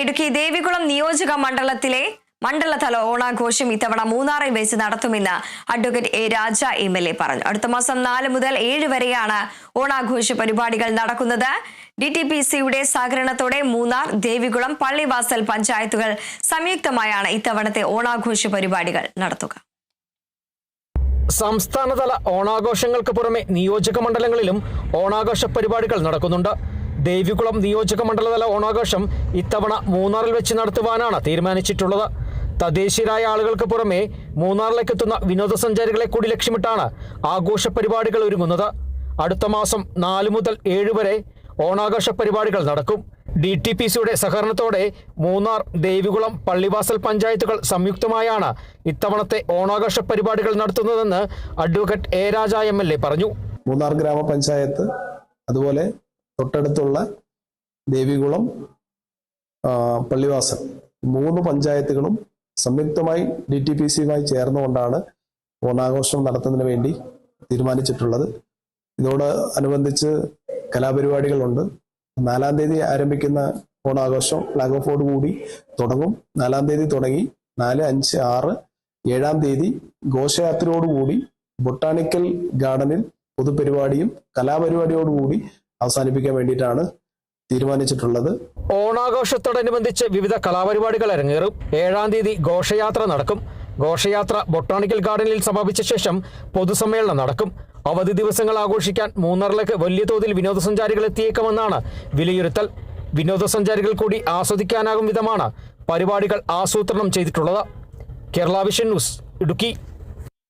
ഇടുക്കി ദേവികുളം നിയോജക മണ്ഡലത്തിലെ മണ്ഡലതല ഓണാഘോഷം ഇത്തവണ മൂന്നാറിൽ വെച്ച് നടത്തുമെന്ന് advocate A Raja M L A പറഞ്ഞു. അടുത്ത മാസം നാല് മുതൽ ഏഴ് വരെയാണ് ഓണാഘോഷ പരിപാടികൾ നടക്കുന്നത്. ഡി ടി പി സിയുടെ സഹകരണത്തോടെ മൂന്നാർ ദേവികുളം പള്ളിവാസൽ പഞ്ചായത്തുകൾ സംയുക്തമായാണ് ഇത്തവണത്തെ ഓണാഘോഷ പരിപാടികൾ നടത്തുക. സംസ്ഥാനതല ഓണാഘോഷങ്ങൾക്ക് പുറമെ നിയോജക മണ്ഡലങ്ങളിലും ഓണാഘോഷ പരിപാടികൾ നടക്കുന്നുണ്ട്. ദേവികുളം നിയോജക മണ്ഡലതല ഓണാഘോഷം ഇത്തവണ മൂന്നാറിൽ വെച്ച് നടത്തുവാനാണ് തീരുമാനിച്ചിട്ടുള്ളത്. തദ്ദേശീയരായ ആളുകൾക്ക് പുറമെ മൂന്നാറിലേക്ക് എത്തുന്ന വിനോദസഞ്ചാരികളെ കൂടി ലക്ഷ്യമിട്ടാണ് ആഘോഷ പരിപാടികൾ ഒരുങ്ങുന്നത്. അടുത്ത മാസം നാല് മുതൽ ഏഴ് വരെ ഓണാഘോഷ പരിപാടികൾ നടക്കും. ഡി ടി പി സിയുടെ സഹകരണത്തോടെ മൂന്നാർ ദേവികുളം പള്ളിവാസൽ പഞ്ചായത്തുകൾ സംയുക്തമായാണ് ഇത്തവണത്തെ ഓണാഘോഷ പരിപാടികൾ നടത്തുന്നതെന്ന് advocate A Raja M L A പറഞ്ഞു. മൂന്നാർ ഗ്രാമപഞ്ചായത്ത് അതുപോലെ തൊട്ടടുത്തുള്ള ദേവികുളം പള്ളിവാസം പള്ളിവാസൽ. മൂന്ന് പഞ്ചായത്തുകളും സംയുക്തമായി ഡി ടി പി സിയുമായി ചേർന്നുകൊണ്ടാണ് ഓണാഘോഷം നടത്തുന്നതിന് വേണ്ടി തീരുമാനിച്ചിട്ടുള്ളത്. ഇതോട് അനുബന്ധിച്ച് കലാപരിപാടികളുണ്ട്. നാലാം തീയതി ആരംഭിക്കുന്ന ഓണാഘോഷം ഫ്ലാഗ് ഓഫോട് കൂടി തുടങ്ങും. നാലാം തീയതി തുടങ്ങി നാല് അഞ്ച് ആറ് ഏഴാം തീയതി ഘോഷയാത്രയോടുകൂടി ബൊട്ടാണിക്കൽ ഗാർഡനിൽ പൊതുപരിപാടിയും കലാപരിപാടിയോടുകൂടി അവസാനിപ്പിക്കാൻ വേണ്ടിയിട്ടാണ് തീരുമാനിച്ചിട്ടുള്ളത്. ഓണാഘോഷത്തോടനുബന്ധിച്ച് വിവിധ കലാപരിപാടികൾ അരങ്ങേറും. ഏഴാം തീയതി ഘോഷയാത്ര നടക്കും. ഘോഷയാത്ര ബൊട്ടാണിക്കൽ ഗാർഡനിൽ സമാപിച്ച ശേഷം പൊതുസമ്മേളനം നടക്കും. അവധി ദിവസങ്ങൾ ആഘോഷിക്കാൻ മൂന്നാറിലേക്ക് വലിയ തോതിൽ വിനോദസഞ്ചാരികൾ എത്തിയേക്കുമെന്നാണ് വിലയിരുത്തൽ. വിനോദസഞ്ചാരികൾ കൂടി ആസ്വദിക്കാനാകും വിധമാണ് പരിപാടികൾ ആസൂത്രണം ചെയ്തിട്ടുള്ളത്. Kerala vision news Idukki.